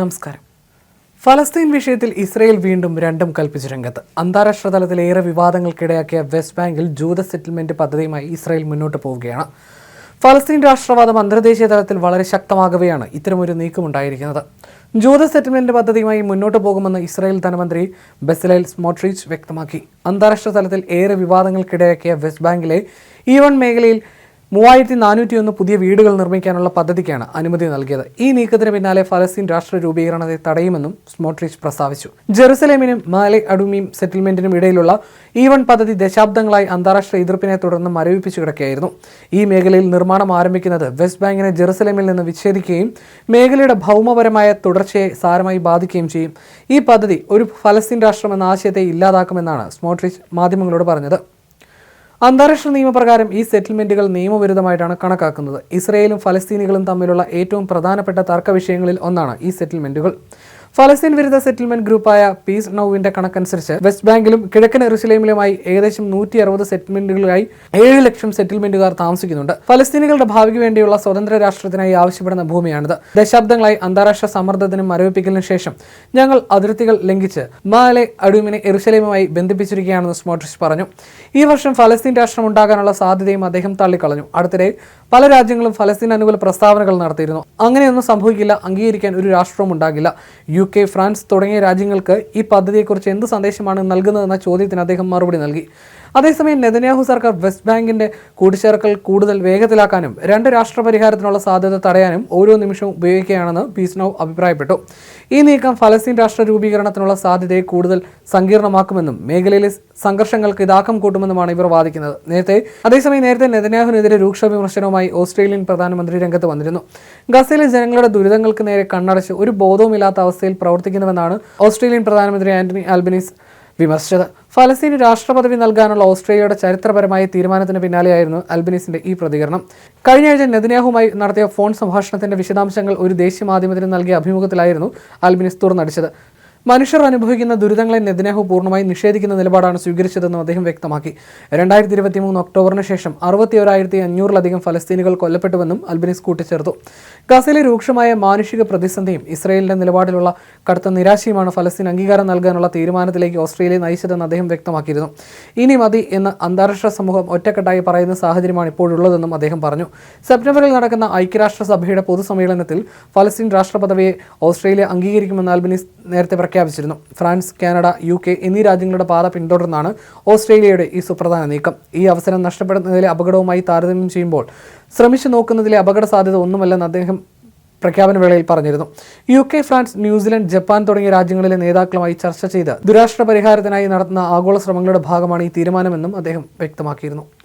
നമസ്കാരം. ഫലസ്തീൻ വിഷയത്തിൽ ഇസ്രയേൽ വീണ്ടും രണ്ടും കൽപ്പിച്ച രംഗത്ത്. അന്താരാഷ്ട്ര തലത്തിൽ ഏറെ വിവാദങ്ങൾക്കിടയാക്കിയ വെസ്റ്റ് ബാങ്കിൽ ജൂത സെറ്റിൽമെന്റ് പദ്ധതിയുമായി ഇസ്രയേൽ മുന്നോട്ട് പോവുകയാണ്. ഫലസ്തീൻ രാഷ്ട്രവാദം അന്തർദേശീയ തലത്തിൽ വളരെ ശക്തമാകവെയാണ് ഇത്തരമൊരു നീക്കമുണ്ടായിരിക്കുന്നത്. ജൂത സെറ്റിൽമെന്റ് പദ്ധതിയുമായി മുന്നോട്ട് പോകുമെന്ന് ഇസ്രായേൽ ധനമന്ത്രി ബെസലേൽ സ്മോട്രിച്ച് വ്യക്തമാക്കി. അന്താരാഷ്ട്ര തലത്തിൽ ഏറെ വിവാദങ്ങൾക്കിടയാക്കിയ വെസ്റ്റ് ബാങ്കിലെ ഈ വൺ മേഖലയിൽ മൂവായിരത്തി നാനൂറ്റി ഒന്ന് പുതിയ വീടുകൾ നിർമ്മിക്കാനുള്ള പദ്ധതിക്കാണ് അനുമതി നൽകിയത്. ഈ നീക്കത്തിന് പിന്നാലെ ഫലസ്തീൻ രാഷ്ട്ര രൂപീകരണത്തെ തടയുമെന്നും സ്മോട്രിച്ച് പ്രസ്താവിച്ചു. ജെറുസലേമിനും മാലെ അഡുമിയും സെറ്റിൽമെന്റിനും ഇടയിലുള്ള ഇ വൺ പദ്ധതി ദശാബ്ദങ്ങളായി അന്താരാഷ്ട്ര എതിർപ്പിനെ തുടർന്ന് മരവിപ്പിച്ചു കിടക്കുകയായിരുന്നു. ഈ മേഖലയിൽ നിർമ്മാണം ആരംഭിക്കുന്നത് വെസ്റ്റ് ബാങ്കിനെ ജെറുസലേമിൽ നിന്ന് വിച്ഛേദിക്കുകയും മേഖലയുടെ ഭൗമപരമായ തുടർച്ചയെ സാരമായി ബാധിക്കുകയും ചെയ്യും. ഈ പദ്ധതി ഒരു ഫലസ്തീൻ രാഷ്ട്രം എന്ന ആശയത്തെ ഇല്ലാതാക്കുമെന്നാണ് സ്മോട്രിച്ച് മാധ്യമങ്ങളോട് പറഞ്ഞത്. അന്താരാഷ്ട്ര നിയമപ്രകാരം ഈ സെറ്റിൽമെന്റുകൾ നിയമവിരുദ്ധമായിട്ടാണ് കണക്കാക്കുന്നത്. ഇസ്രയേലും ഫലസ്തീനികളും തമ്മിലുള്ള ഏറ്റവും പ്രധാനപ്പെട്ട തർക്ക വിഷയങ്ങളിൽ ഒന്നാണ് ഈ സെറ്റിൽമെന്റുകൾ. ഫലസ്തീൻ വിരുദ്ധ സെറ്റിൽമെന്റ് ഗ്രൂപ്പായ പീസ് നൌവിന്റെ കണക്കനുസരിച്ച് വെസ്റ്റ് ബാങ്കിലും കിഴക്കൻ എറുസലേമിലുമായി ഏകദേശം നൂറ്റി അറുപത് സെറ്റിൽമെന്റുകളായി ഏഴ് ലക്ഷം സെറ്റിൽമെന്റുകാർ താമസിക്കുന്നുണ്ട്. ഫലസ്തീനികളുടെ ഭാവിക്ക് വേണ്ടിയുള്ള സ്വതന്ത്ര രാഷ്ട്രത്തിനായി ആവശ്യപ്പെടുന്ന ഭൂമിയാണിത്. ദശാബ്ദങ്ങളായി അന്താരാഷ്ട്ര സമ്മർദ്ദത്തിനും മരവിപ്പിക്കലിനും ശേഷം ഞങ്ങൾ അതിർത്തികൾ ലംഘിച്ച് മാലെ അഡൂമിനെ എറുസലേമുമായി ബന്ധിപ്പിച്ചിരിക്കുകയാണെന്ന് സ്മോട്രിച്ച് പറഞ്ഞു. ഈ വർഷം ഫലസ്തീൻ രാഷ്ട്രം ഉണ്ടാകാനുള്ള സാധ്യതയും അദ്ദേഹം തള്ളിക്കളഞ്ഞു. അടുത്തിടെ പല രാജ്യങ്ങളും ഫലസ്തീൻ അനുകൂല പ്രസ്താവനകൾ നടത്തിയിരുന്നു. അങ്ങനെയൊന്നും സംഭവിക്കില്ല അംഗീകരിക്കാൻ ഒരു രാഷ്ട്രവും ഉണ്ടാകില്ല. യു കെ ഫ്രാൻസ് തുടങ്ങിയ രാജ്യങ്ങൾക്ക് ഈ പദ്ധതിയെക്കുറിച്ച് എന്ത് സന്ദേശമാണ് നൽകുന്നതെന്ന ചോദ്യത്തിന് അദ്ദേഹം മറുപടി നൽകി. അതേസമയം നെതന്യാഹു സർക്കാർ വെസ്റ്റ് ബാങ്കിന്റെ കൂട്ടിച്ചേർക്കൽ കൂടുതൽ വേഗത്തിലാക്കാനും രണ്ട് രാഷ്ട്ര പരിഹാരത്തിനുള്ള സാധ്യത തടയാനും ഓരോ നിമിഷവും ഉപയോഗിക്കുകയാണെന്ന് പീസ്നോവ് അഭിപ്രായപ്പെട്ടു. ഈ നീക്കം ഫലസ്തീൻ രാഷ്ട്ര രൂപീകരണത്തിനുള്ള സാധ്യതയെ കൂടുതൽ സങ്കീർണമാക്കുമെന്നും മേഖലയിലെ സംഘർഷങ്ങൾക്ക് ഇതാക്കം കൂട്ടുമെന്നുമാണ് ഇവർ വാദിക്കുന്നത്. നേരത്തെ അതേസമയം നേരത്തെ നെതന്യാഹുവിനെതിരെ രൂക്ഷ വിമർശനവുമായി ഓസ്ട്രേലിയൻ പ്രധാനമന്ത്രി രംഗത്ത് വന്നിരുന്നു. ഗസയിലെ ജനങ്ങളുടെ ദുരിതങ്ങൾക്ക് നേരെ കണ്ണടച്ച് ഒരു ബോധവുമില്ലാത്ത അവസ്ഥയിൽ പ്രവർത്തിക്കുന്നുവെന്നാണ് ഓസ്ട്രേലിയൻ പ്രധാനമന്ത്രി ആന്റണി ആൽബനീസ് വിമർശിച്ചത്. ഫലസ്തീന് രാഷ്ട്രപദവി നൽകാനുള്ള ഓസ്ട്രേലിയയുടെ ചരിത്രപരമായ തീരുമാനത്തിന് പിന്നാലെയായിരുന്നു അൽബനീസിന്റെ ഈ പ്രതികരണം. കഴിഞ്ഞയാഴ്ച നെതന്യാഹുമായി നടത്തിയ ഫോൺ സംഭാഷണത്തിന്റെ വിശദാംശങ്ങൾ ഒരു ദേശീയ മാധ്യമത്തിന് നൽകിയ അഭിമുഖത്തിലായിരുന്നു അൽബനീസ് തുറന്നടിച്ചത്. മനുഷ്യർ അനുഭവിക്കുന്ന ദുരിതങ്ങളെ നെതന്യാഹു പൂർണമായി നിഷേധിക്കുന്ന നിലപാടാണ് സ്വീകരിച്ചതെന്നും അദ്ദേഹം വ്യക്തമാക്കി. രണ്ടായിരത്തി ഇരുപത്തി മൂന്ന് ഒക്ടോബറിന് ശേഷം അറുപത്തി ഒരായിരത്തി അഞ്ഞൂറിലധികം ഫലസ്തീനുകൾ കൊല്ലപ്പെട്ടുവെന്നും അൽബിനിസ് കൂട്ടിച്ചേർത്തു. ഗസയിലെ രൂക്ഷമായ മാനുഷിക പ്രതിസന്ധിയും ഇസ്രയേലിന്റെ നിലപാടിലുള്ള കടുത്ത നിരാശയുമാണ് ഫലസ്തീൻ അംഗീകാരം നൽകാനുള്ള തീരുമാനത്തിലേക്ക് ഓസ്ട്രേലിയ നയിച്ചതെന്ന് അദ്ദേഹം വ്യക്തമാക്കിയിരുന്നു. ഇനി മതി എന്ന് അന്താരാഷ്ട്ര സമൂഹം ഒറ്റക്കെട്ടായി പറയുന്ന സാഹചര്യമാണ് ഇപ്പോഴുള്ളതെന്നും അദ്ദേഹം പറഞ്ഞു. സെപ്റ്റംബറിൽ നടക്കുന്ന ഐക്യരാഷ്ട്രസഭയുടെ പൊതുസമ്മേളനത്തിൽ ഫലസ്തീൻ രാഷ്ട്രപദവിയെ ഓസ്ട്രേലിയ അംഗീകരിക്കുമെന്ന് അൽബിനിസ് നേരത്തെ പ്രഖ്യാപിച്ചിരുന്നു. ഫ്രാൻസ് കാനഡ യു കെ എന്നീ രാജ്യങ്ങളുടെ പാത പിന്തുടർന്നാണ് ഓസ്ട്രേലിയയുടെ ഈ സുപ്രധാന നീക്കം. ഈ അവസരം നഷ്ടപ്പെടുന്നതിലെ അപകടവുമായി താരതമ്യം ചെയ്യുമ്പോൾ ശ്രമിച്ചു നോക്കുന്നതിലെ അപകട സാധ്യത ഒന്നുമല്ലെന്ന് അദ്ദേഹം പ്രഖ്യാപന വേളയിൽ പറഞ്ഞിരുന്നു. U K France New Zealand Japan തുടങ്ങിയ രാജ്യങ്ങളിലെ നേതാക്കളുമായി ചർച്ച ചെയ്ത് ദുരാഷ്ട്ര പരിഹാരത്തിനായി നടത്തുന്ന ആഗോള ശ്രമങ്ങളുടെ ഭാഗമാണ് ഈ തീരുമാനമെന്നും അദ്ദേഹം വ്യക്തമാക്കിയിരുന്നു.